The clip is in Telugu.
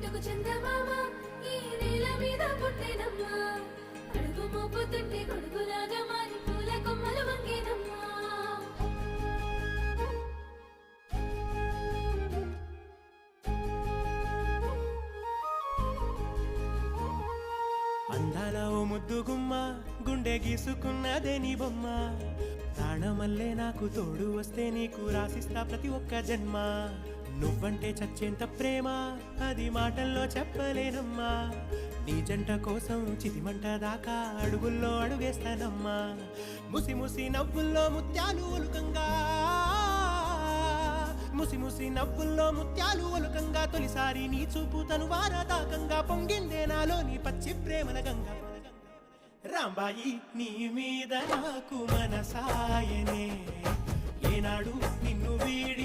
చందమామ ఈ నేల మీద పుట్టినమ్మా. అడుగు మోపుతుంటే కొడుకులాగా మారి పూల కొమ్మలు వంగేనమ్మా. అందాల ఓ ముద్దు గుమ్మ గుండె గీసుకున్నదే నీ బొమ్మ. ప్రాణమల్లే నాకు తోడు వస్తే నీకు రాసిస్తా ప్రతి ఒక్క జన్మ. నువ్వంటే చచ్చేంత ప్రేమ అది మాటల్లో చెప్పలేనమ్మా. నీ జంట కోసం చితిమంట దాకా అడుగుల్లో అడుగేస్తానమ్మా. ముసి ముసి నవ్వుల్లో ముత్యాలు ఒలుకంగా. ముసి ముసి నవ్వుల్లో ముత్యాలు ఒలుకంగా. తొలిసారి నీ చూపు తను వారదాకంగా పొంగిందే నాలో నీ పచ్చి ప్రేమల గంగ. రాంబాయి నీ మీద నాకు మనసాయనే. ఏనాడు నిన్ను వీడి